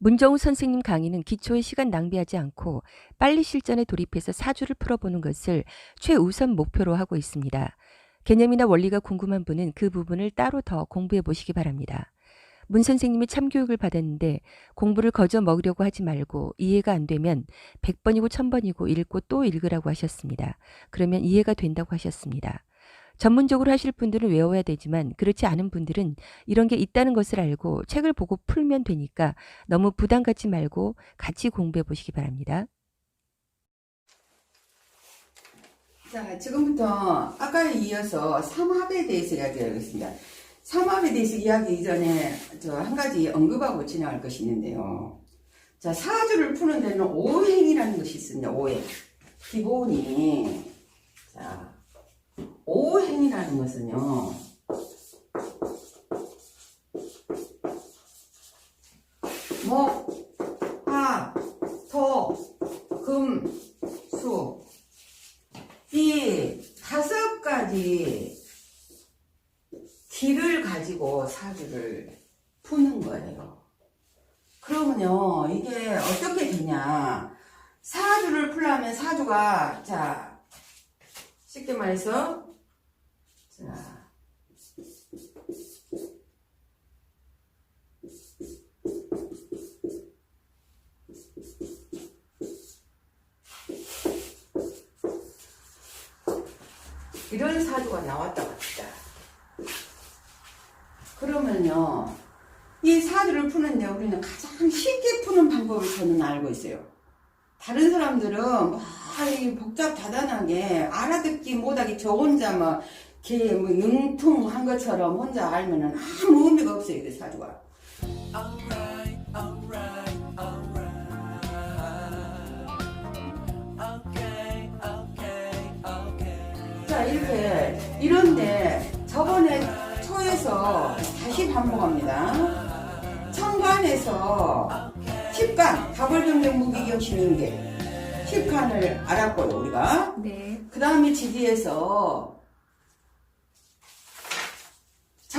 문정우 선생님 강의는 기초의 시간 낭비하지 않고 빨리 실전에 돌입해서 사주를 풀어보는 것을 최우선 목표로 하고 있습니다. 개념이나 원리가 궁금한 분은 그 부분을 따로 더 공부해 보시기 바랍니다. 문 선생님이 참교육을 받았는데 공부를 거저 먹으려고 하지 말고 이해가 안 되면 100번이고 1000번이고 읽고 또 읽으라고 하셨습니다. 그러면 이해가 된다고 하셨습니다. 전문적으로 하실 분들은 외워야 되지만 그렇지 않은 분들은 이런 게 있다는 것을 알고 책을 보고 풀면 되니까 너무 부담 갖지 말고 같이 공부해 보시기 바랍니다. 자, 지금부터 아까에 이어서 삼합에 대해서 이야기하겠습니다. 삼합에 대해서 이야기 이전에 저 한 가지 언급하고 진행할 것이 있는데요. 자, 사주를 푸는 데는 오행이라는 것이 있습니다. 오행. 기본이 자, 오행이라는 것은요. 목, 화, 토, 금, 수. 이 다섯 가지 길을 가지고 사주를 푸는 거예요. 그러면요, 이게 어떻게 되냐. 사주를 풀려면 사주가, 자, 쉽게 말해서, 자, 이런 사주가 나왔다 갑시다. 그러면요, 이 사주를 푸는데 우리는 가장 쉽게 푸는 방법을 저는 알고 있어요. 다른 사람들은 막이 복잡 다단하게 알아듣기 못하기 저 혼자 막 이렇게 뭐 융통한 것처럼 혼자 알면은 아무 의미가 없어요, 이 사주가. Alright, alright, alright. Okay, okay, okay. 자, 이렇게, 이런데 저번에 초에서 다시 반복합니다. 천간에서 십간, 가벌경정 무기경 신인계. 십간을 알았고요, 우리가. 네. 그 다음에 지지에서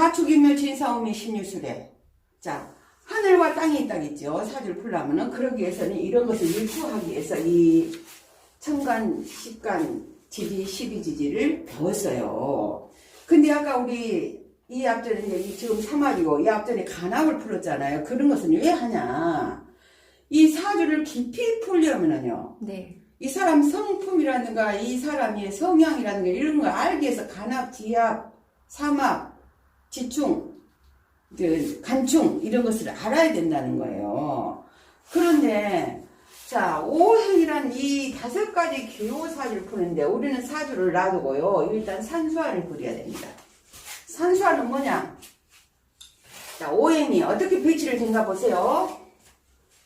자축이며 진사오미 신유술에. 자, 하늘과 땅이 있다겠죠. 사주를 풀려면은. 그러기 위해서는 이런 것을 일투하기 위해서 이 천간, 십간, 지지, 십이지지를 배웠어요. 근데 아까 우리 이 앞전에 이제 이 지금 삼합이고 이 앞전에 간합을 풀었잖아요. 그런 것은 왜 하냐? 이 사주를 깊이 풀려면은요. 네. 이 사람 성품이라든가 이 사람의 성향이라든가 이런 걸 알기 위해서 간합, 지합, 삼합, 지충, 그 간충 이런 것을 알아야 된다는 거예요. 그런데 자 오행이란 이 다섯 가지 기호 사주를 푸는데 우리는 사주를 놔두고요. 일단 산수화를 그려야 됩니다. 산수화는 뭐냐? 자 오행이 어떻게 배치를 된가 보세요.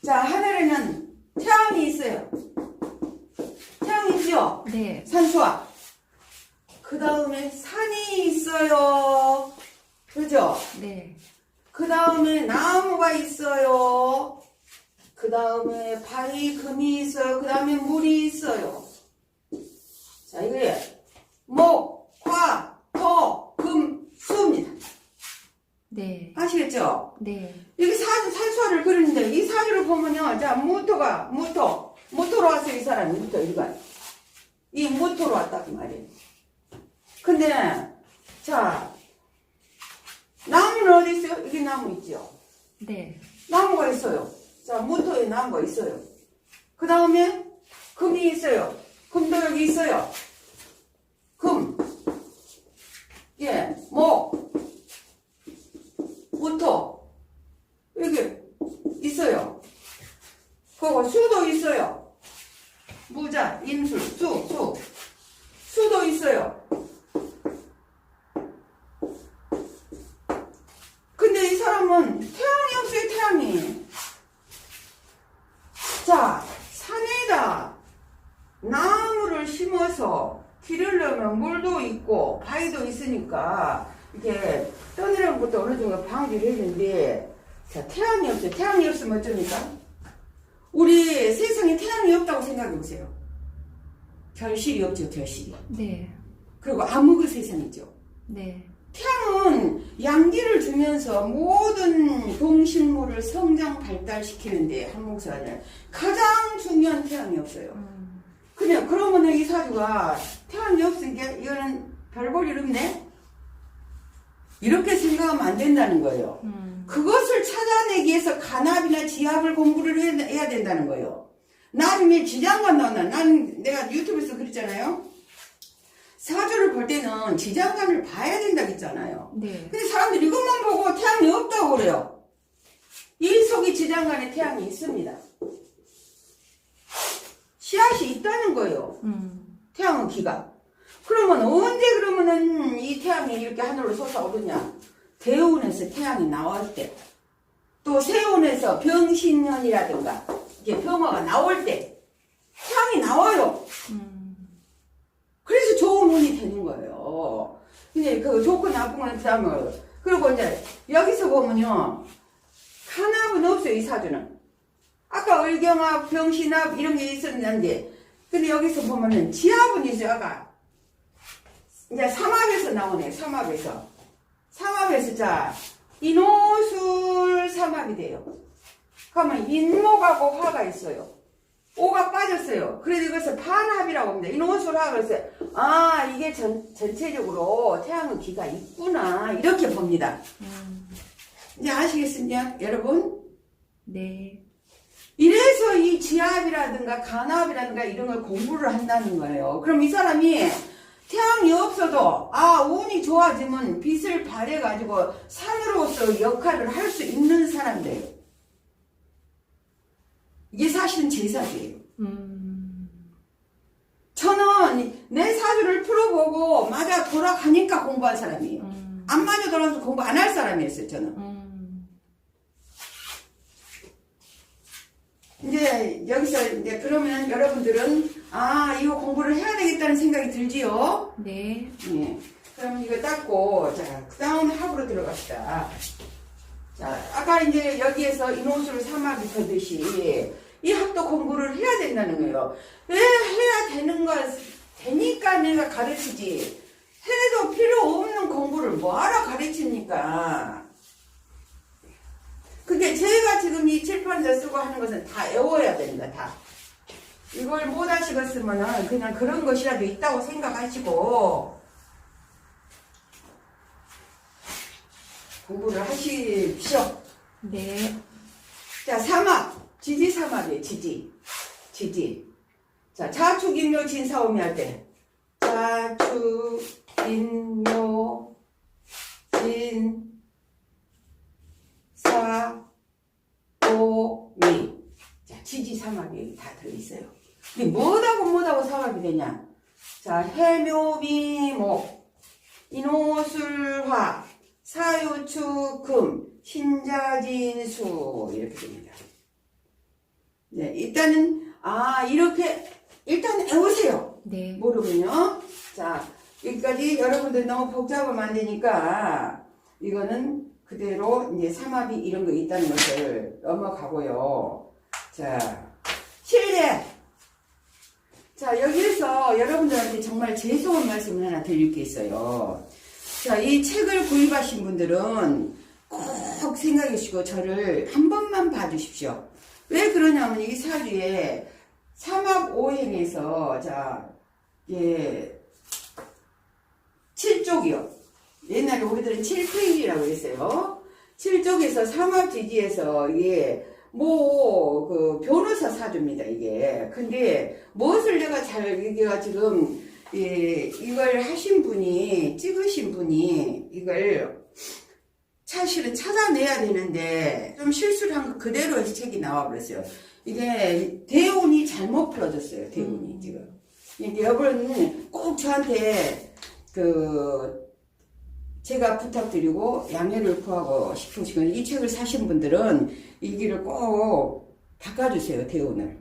자 하늘에는 태양이 있어요. 태양이 있죠? 네. 산수화. 그 다음에 산이 있어요. 그죠? 네. 그 다음에 나무가 있어요. 그 다음에 바위, 금이 있어요. 그 다음에 물이 있어요. 자, 이게 목, 화, 토, 금, 수입니다. 네. 아시겠죠? 네. 여기 사, 산수화를 그리는데 이 사주를 보면요. 자, 무토가, 무토. 무토로 왔어요, 이 사람이. 무토, 이거. 이 무토로 왔다, 그 말이에요. 근데, 자, 나무는 어디 있어요? 여기 나무 있죠? 네. 나무가 있어요. 자, 무토에 나무가 있어요. 그 다음에 금이 있어요. 금도 여기 있어요. 금. 예, 목. 무토. 여기 있어요. 그리고 수도 있어요. 무자, 임술, 수, 수. 수도 있어요. 근데 이 사람은 태양이 없어요, 태양이. 자, 산에다 나무를 심어서 기르려면 물도 있고 바위도 있으니까 이게 떠내려는 것도 방지를 했는데 자, 태양이 없어요. 태양이 없으면 어쩝니까? 우리 세상에 태양이 없다고 생각해 보세요. 별실이 없죠, 별실이. 네. 그리고 암흑의 세상이죠. 네. 태양은 양기를 주면서 모든 동식물을 성장 발달시키는데 한목사는 가장 중요한 태양이 없어요. 그냥 그러면 이 사주가 태양이 없으니까 이거는 별볼 일 없네. 이렇게 생각하면 안 된다는 거예요. 그것을 찾아내기 위해서 간압이나 지압을 공부를 해야, 해야 된다는 거예요. 나중에 지장간 나오나 난 내가 유튜브에서 그랬잖아요. 사주를 볼 때는 지장간을 봐야 된다고 했잖아요. 네. 근데 사람들이 이것만 보고 태양이 없다고 그래요. 이 속에 지장간에 태양이 있습니다. 씨앗이 있다는 거예요. 태양은 기가. 그러면 언제 그러면은 이 태양이 이렇게 하늘로 솟아오르냐? 대운에서 태양이 나올 때, 또 세운에서 병신년이라든가 이게 병화가 나올 때 태양이 나와요. 그래서 좋은 운이 되는 거예요. 근데 그 좋고 나쁜 건 그다음에 그리고 이제 여기서 보면요 간압은 없어요 이 사주는. 아까 을경합, 병신합 이런 게 있었는데 근데 여기서 보면은 지압은 있어요 아까 이제 삼합에서 나오네 삼합에서 삼합에서 자 인호술 삼합이 돼요. 그러면 인목하고 화가 있어요. 오가 빠졌어요. 그래서 이것을 반합이라고 합니다. 인호술 화가 있어요. 아 이게 전, 전체적으로 태양의 기가 있구나 이렇게 봅니다. 이제 아시겠습니까 여러분? 네. 이래서 이 지압이라든가 간압이라든가 이런 걸 공부를 한다는 거예요. 그럼 이 사람이 태양이 없어도 아 운이 좋아지면 빛을 발해가지고 산으로서 역할을 할 수 있는 사람들. 이게 사실은 제 사주예요. 저는 내 사주를 풀어보고 맞아 돌아가니까 공부한 사람이에요. 안 맞아 돌아서 공부 안 할 사람이었어요. 저는. 이제 여기서 이제 그러면 여러분들은 아 이거 공부를 해야 되겠다는 생각이 들지요. 네. 예. 그럼 이거 닦고 자 그다음 합으로 들어갑시다. 자 아까 이제 여기에서 인호수를 삼합이 되듯이 이 합도 공부를 해야 된다는 거예요. 왜 해야 되는 거 되니까 내가 가르치지. 해도 필요 없는 공부를 뭐하러 가르칩니까? 그게 제가 지금 이 칠판에서 쓰고 하는 것은 다 외워야 됩니다, 다. 이걸 못 하시겠으면은 그냥 그런 것이라도 있다고 생각하시고 공부를 하십시오. 네. 자, 사막. 지지 사막이에요, 지지. 지지. 자, 자축, 인묘, 진사오미 할 때. 자축, 인묘, 진, 사, 오, 미. 자, 지지 사막이 다 들어있어요. 근데 뭐하고 뭐하고 사막이 되냐? 자, 해묘미목, 인호술화, 사유축금, 신자진수 이렇게 됩니다. 네, 일단은 아 이렇게 일단 외우세요. 네. 모르면요. 자, 여기까지 여러분들 너무 복잡하면 안 되니까 이거는 그대로 이제 삼합이 이런 거 있다는 것을 넘어가고요. 자, 실례. 자, 여기에서 여러분들한테 정말 죄송한 말씀을 하나 드릴 게 있어요. 자, 이 책을 구입하신 분들은 꼭 생각해 주시고 저를 한 번만 봐주십시오. 왜 그러냐면 이 사주에 삼합 오행에서 자, 예, 7쪽이요. 옛날에 우리들은 7페이지라고 했어요. 7쪽에서 삼합지지에서 이게 뭐, 그, 변호사 사주입니다, 이게. 근데, 무엇을 내가 잘, 이게가 지금, 예, 이걸 하신 분이, 찍으신 분이, 이걸 사실은 찾아내야 되는데, 좀 실수를 한 거 그대로 해서 책이 나와버렸어요. 이게, 대운이 잘못 풀어졌어요, 대운이, 지금. 이게 여러분 꼭 저한테, 그, 제가 부탁드리고 양해를 구하고 싶으시면 이 책을 사신 분들은 이 길을 꼭 바꿔주세요, 대운을.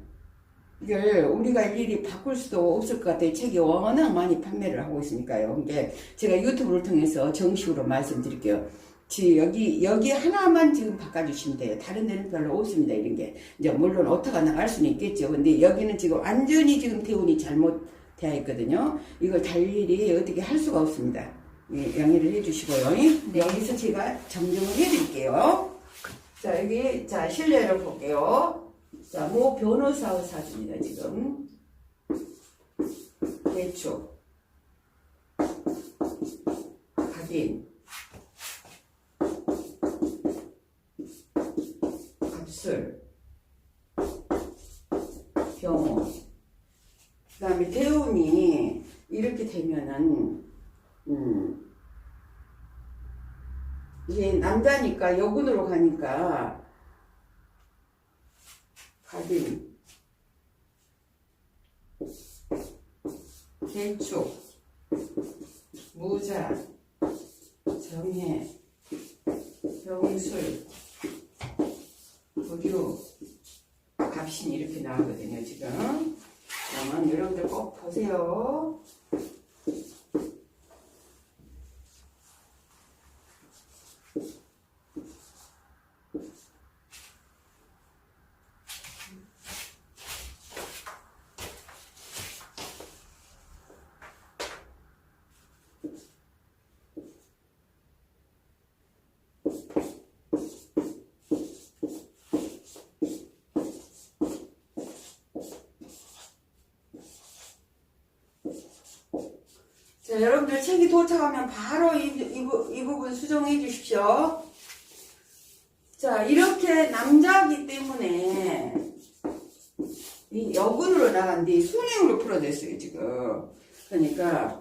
이걸 우리가 일일이 바꿀 수도 없을 것 같아요. 책이 워낙 많이 판매를 하고 있으니까요. 근데 제가 유튜브를 통해서 정식으로 말씀드릴게요. 지 여기 여기 하나만 지금 바꿔주시면 돼요. 다른 데는 별로 없습니다. 이런 게 이제 물론 오타가 나갈 수는 있겠죠. 근데 여기는 지금 완전히 지금 대운이 잘못 되어 있거든요. 이걸 달일이 어떻게 할 수가 없습니다. 예, 양해를 해주시고요. 여기서 제가 정정을 해드릴게요. 자, 여기, 자, 실내를 볼게요. 자, 모 변호사의 사진이다, 지금. 대충. 각인. 갑술. 병호. 그 다음에 대운이 이렇게 되면은, 음, 이게 남자니까 여군으로 가니까 가빈 개축 무자 정해 병술 부류 갑신 이렇게 나오거든요 지금. 그러면 여러분들 꼭 보세요 자, 여러분들 책이 도착하면 바로 이, 이, 부- 이 부분 수정해 주십시오. 자, 이렇게 남자기 때문에 이 여군으로 나간 뒤 순행으로 풀어냈어요, 지금. 그러니까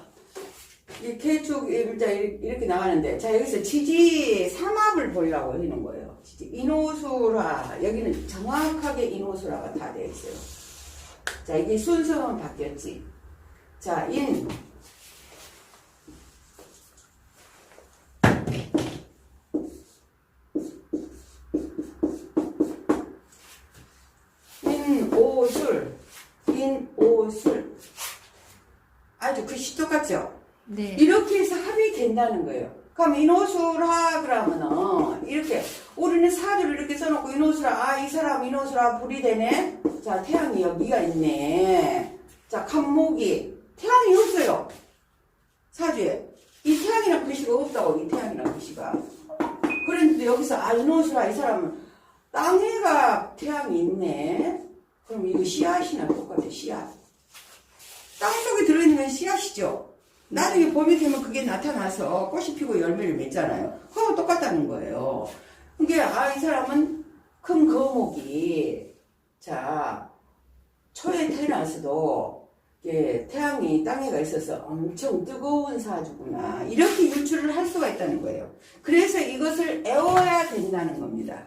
이 개축 일자 이렇게 나가는데 자, 여기서 지지 삼합을 보려고 하는 거예요. 지지 인호수라 여기는 정확하게 인호수라가 다 되어 있어요. 자, 이게 순서만 바뀌었지. 자, 인 인오술, 인오술. 아주 글씨 똑같죠? 네. 이렇게 해서 합이 된다는 거예요. 그럼 인오술하 그러면은 이렇게 우리는 사주를 이렇게 써놓고 인오술하 아이 사람 인오술하 불이 되네. 자 태양이 여기가 있네. 자 간목이 태양이 없어요. 사주에 이 태양이란 글씨가 없다고 이 태양이란 글씨가. 그런데 여기서 아 인오술하 이 사람은 땅에가 태양이 있네. 그럼 이거 씨앗이나 똑같아 씨앗. 땅속에 들어있는 건 씨앗이죠. 나중에 봄이 되면 그게 나타나서 꽃이 피고 열매를 맺잖아요. 그거 똑같다는 거예요. 그러니까 아, 이 사람은 큰 거목이 자 초에 태어나서도 이게 태양이 땅에가 있어서 엄청 뜨거운 사주구나 이렇게 유추를 할 수가 있다는 거예요. 그래서 이것을 애워야 된다는 겁니다.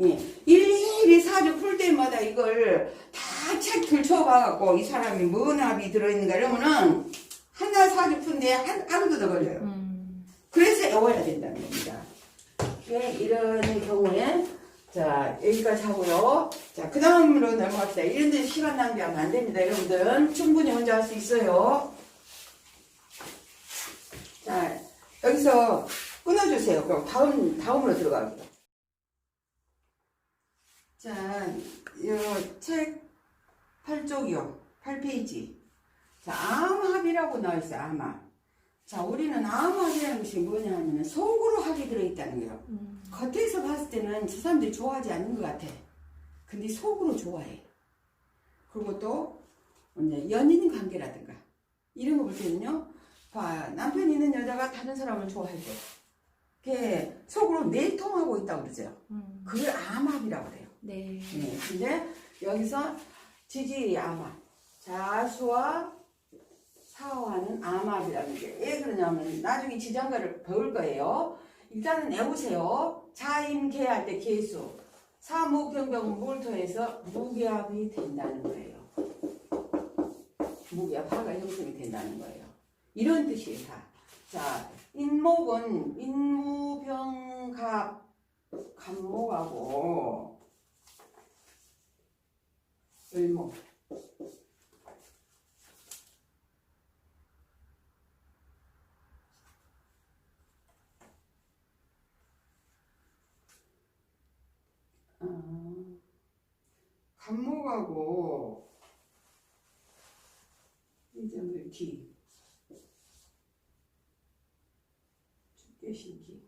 예, 일일이 사주 풀 때마다 이걸 다 책 들춰봐갖고 이 사람이 뭔 합이 들어있는가 이러면은 하나 사주 푼데 한 하루도 더 걸려요. 음, 그래서 애워야 된다는 겁니다. 예, 이런 경우에 자 여기까지 하고요. 자그 다음으로 넘어갑시다. 이런 데 시간 낭비하면 안 됩니다. 여러분들은 충분히 혼자 할 수 있어요. 자 여기서 끊어주세요. 그럼 다음 다음으로 들어가겠습니다. 자, 이책 8쪽이요. 8페이지. 자, 암합이라고 나와 있어요. 암합. 자, 우리는 암합이라는 것이 뭐냐 하면 속으로 합이 들어있다는 거예요. 음, 겉에서 봤을 때는 저 사람들이 좋아하지 않는 것 같아. 근데 속으로 좋아해. 그리고 또, 이제 연인 관계라든가, 이런 거 볼 때는요, 봐, 남편이 있는 여자가 다른 사람을 좋아할 때, 그게 속으로 내통하고 있다고 그러죠. 음, 그걸 암합이라고 그래요. 네. 네, 근데 여기서 암합, 자수와 사화는 암합이라는 게 왜 그러냐면 나중에 지장가를 배울 거예요. 일단은 내보세요. 자임계 할 때 계수, 사무경병 몰토해서 무기합이 된다는 거예요. 무기합 화가 형성이 된다는 거예요. 이런 뜻이에요, 다. 자, 인목은 인무병갑 간목하고 세이모 강목하고 이제 우리 기. 축계신기.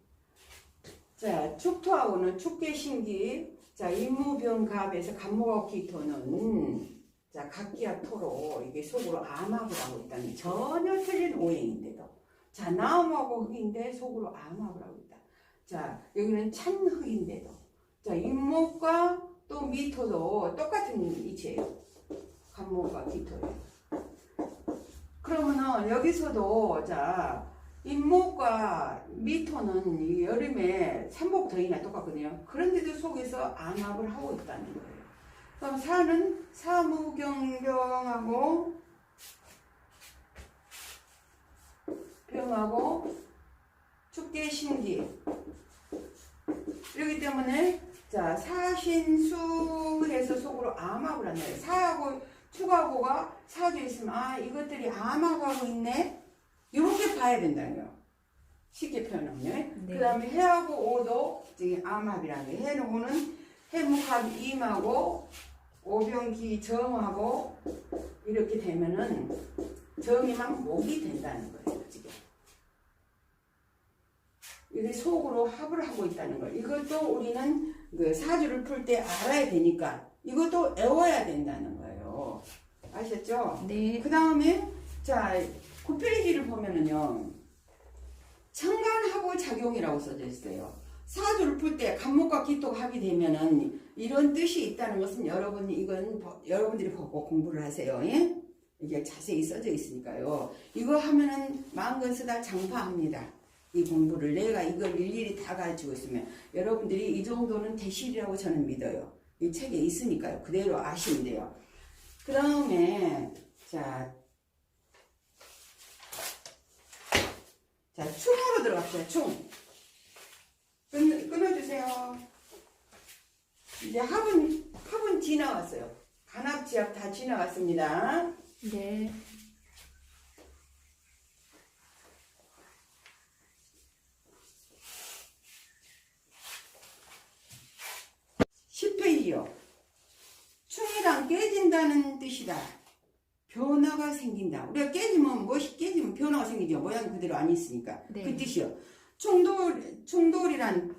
자 축토하고는 축계신기. 자, 임무병갑에서 간목하고 기토는 자, 각기야 토로 이게 속으로 암압을 하고 있다는 전혀 틀린 오행인데도. 자, 나무하고 흙인데 속으로 암압을 하고 있다. 자, 여기는 찬흙인데도. 자, 임목과 또 미토도 똑같은 이치예요. 간목과 기토예요. 그러면은 여기서도 자, 임목과 미토는 이 여름에 삼복 더위나 똑같거든요. 그런데도 속에서 암압을 하고 있다는 거예요. 그럼 사는 사무경병하고 병하고 축계신기 그렇기 때문에 자 사신수해서 속으로 암압을 한다. 사하고 축하고가 사주에 있으면 아 이것들이 암압하고 있네 봐야 된다는 거예요. 쉽게 표현하면 네. 그 다음에 해하고 오도 저기 암합이라는 게 해는 오는 해묵합 임하고 오병기 정하고 이렇게 되면은 정이만 목이 된다는 거예요 지금 이게 속으로 합을 하고 있다는 걸 이것도 우리는 그 사주를 풀 때 알아야 되니까 이것도 외워야 된다는 거예요 아셨죠? 네. 그 다음에 자 9페이지를 보면은요 청간하고 작용이라고 써져 있어요. 사주를 풀 때 간목과 기토가 합이 되면은 이런 뜻이 있다는 것은 여러분이 이건 보- 여러분들이 보고 공부를 하세요. 예? 이게 자세히 써져 있으니까요. 이거 하면은 마음건 쓰다 장파합니다. 이 공부를. 내가 이걸 일일이 다 가지고 있으면 여러분들이 이 정도는 대실이라고 저는 믿어요. 이 책에 있으니까요. 그대로 아시면 돼요. 그 다음에 자 자, 충으로 들어갑시다, 충. 끊, 끊어주세요. 이제 합은, 합은 지나왔어요. 간합, 지합 다 지나왔습니다. 네. 십 페이지요 충이랑 깨진다는 뜻이다. 변화가 생긴다. 우리가 깨지면 무엇이 깨지면 변화가 생기죠. 모양 그대로 안 있으니까. 네. 그 뜻이요. 충돌, 충돌이란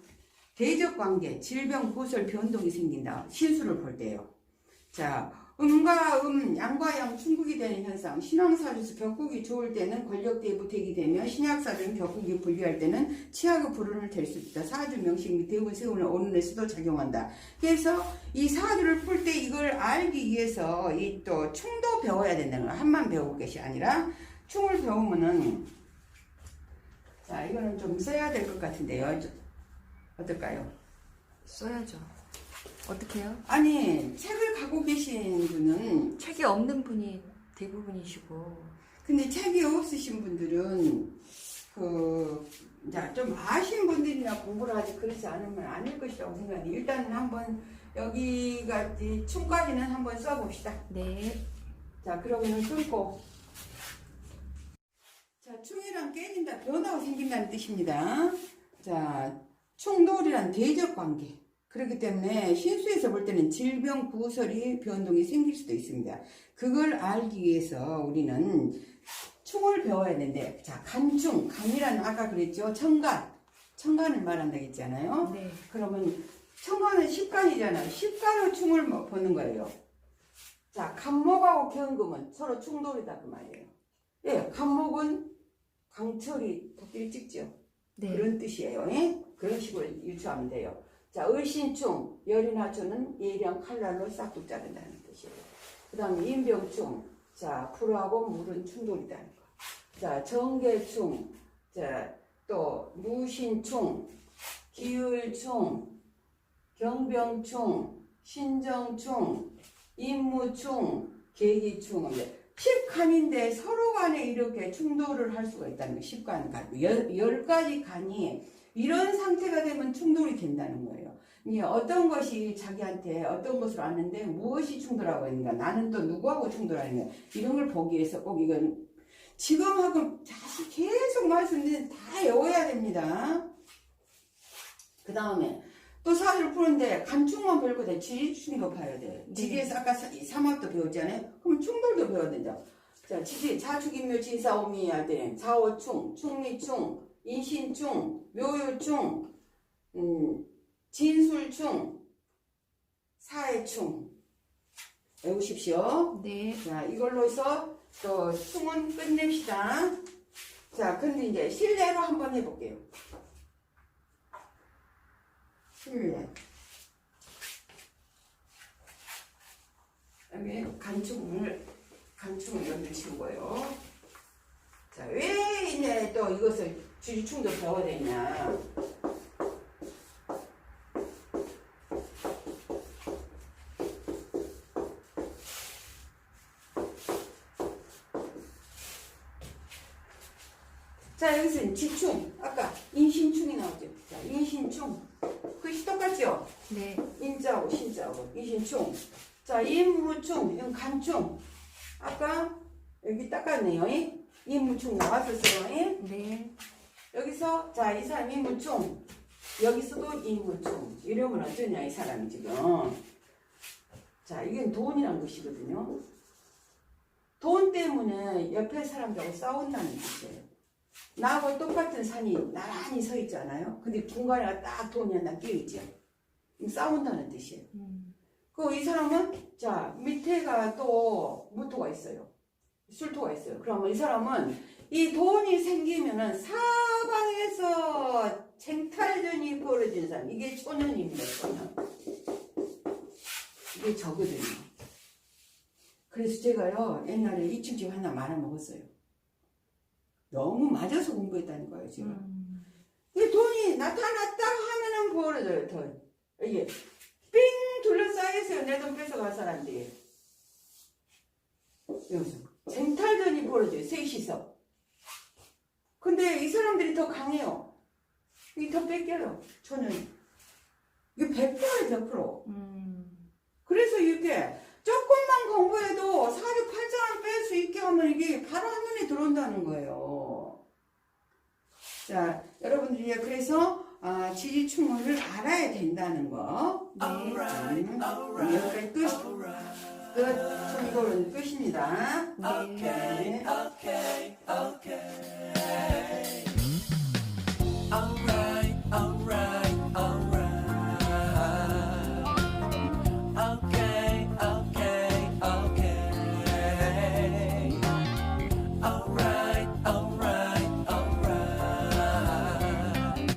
대적 관계, 질병, 구설, 변동이 생긴다. 신수를 볼 때요. 자, 음과 음, 양과 양 충국이 되는 현상. 신앙사주에서 벽국이 좋을 때는 권력대에 부택이 되며 신약사주는 벽국이 불리할 때는 치약의 불운을 될 수 있다. 사주 명식 및 대운 세운을 오는데서도 작용한다. 그래서 이 사주를 풀 때 이걸 알기 위해서 이 또 충도 배워야 된다는 거야. 한만 배울 것이 아니라 충을 배우면은 자 이거는 좀 써야 될 것 같은데요. 저- 어떨까요? 써야죠. 어떻게요? 아니 책을 갖고 계신 분은 책이 없는 분이 대부분이시고. 근데 책이 없으신 분들은 그 이제 좀 아신 분들이나 공부를 하지 그렇지 않으면 아닐 것이라고 생각해. 일단 한번 여기가 충까지는 한번 써봅시다. 네. 자, 그러면은 끊고. 자, 충이랑 깨진다, 변화가 생긴다는 뜻입니다. 자, 충돌이란 대적 관계. 그렇기 때문에 신수에서 볼 때는 질병, 구설이 변동이 생길 수도 있습니다. 그걸 알기 위해서 우리는 충을 배워야 되는데, 자, 간충, 간이란 아까 그랬죠? 청간. 청간을 말한다고 했잖아요. 네. 그러면 청간은 십간이잖아요. 십간을 충을 뭐 보는 거예요. 자, 간목하고 경금은 서로 충돌이다 그 말이에요. 예, 간목은 강철이 도끼를 찍죠. 네. 그런 뜻이에요. 예? 그런 식으로 유추하면 돼요. 자, 을신충, 열인하초는 예령 칼날로 싹둑 자른다는 뜻이에요. 그 다음에 인병충, 자, 풀하고 물은 충돌이다는 거. 자, 정계충, 자, 또 무신충, 기울충, 경병충, 신정충, 임무충, 계기충, 10칸인데 서로 간에 이렇게 충돌을 할 수가 있다는 거예요. 10간 간. 열, 열 가지 간이 이런 상태가 되면 충돌이 된다는 거예요. 이게 어떤 것이 자기한테 어떤 것을 아는데 무엇이 충돌하고 있는가, 나는 또 누구하고 충돌하는가, 이런 걸 보기 위해서 꼭 이건 지금하고 다시 계속 말씀드리는 다 외워야 됩니다. 그 다음에 또 사주를 푸는데 간충만 배울 거돼 지지충도 봐야 돼. 네. 지지에서 아까 삼합도 배웠잖아요. 그럼 충돌도 배워야 된다. 자, 지지 자축인묘 진사오미야 돼. 사오충, 충미충, 인신충, 묘유충, 음, 진술충, 사해충. 외우십시오. 네. 자, 이걸로 해서 또 충은 끝냅시다. 자, 근데 이제 실내로 한번 해볼게요. 실내. 여기 간충을, 간충을 여기 치우고요. 자, 왜 이제 또 이것을 주지충도 배워야 되냐. 자, 여기서는 지충. 아까 인신충이 나오죠. 자, 인신충. 글씨 똑같죠? 네. 인자하고 신자하고 인신충. 자, 인무충, 이건 간충. 아까 여기 닦았네요. 이? 인무충 나왔었어요. 이? 네. 여기서 자, 이 사람 인무충. 여기서도 인무충. 이러면 어쩌냐, 이 사람이 지금. 자, 이건 돈이란 것이거든요. 돈 때문에 옆에 사람들하고 싸운다는 뜻이에요. 나하고 똑같은 산이 나란히 서 있잖아요. 근데 중간에 딱 돈이 하나 끼어있죠. 싸운다는 뜻이에요. 음. 그이 사람은 자 밑에가 또 무토가 있어요. 술토가 있어요. 그러면 이 사람은 이 돈이 생기면은 사방에서 쟁탈전이 벌어지는 사람. 이게 초년입니다. 초년. 이게 저거든요. 그래서 제가요 옛날에 이충집 하나 말아 먹었어요. 너무 맞아서 공부했다는 거예요 지금. 음. 이 돈이 나타났다 하면은 벌어져요, 돈. 이게 삥 둘러싸여 있어요, 내돈 뺏어갈 사람들이. 여기서 쟁탈전이 벌어져요, 셋이서. 근데 이 사람들이 더 강해요. 이더 뺏겨요, 초년이. 이게 100%예요, 100%. 음. 그래서 이렇게 조금만 공부해도 사주 팔자를 뺄수 있게 하면 이게 바로 한눈에 들어온다는 거예요. 자, 여러분들이 그래서 아, 지지충을 알아야 된다는 거. 네. Alright, 음, alright, 끝. alright. 끝. 청도는 끝입니다. 네. Okay, okay.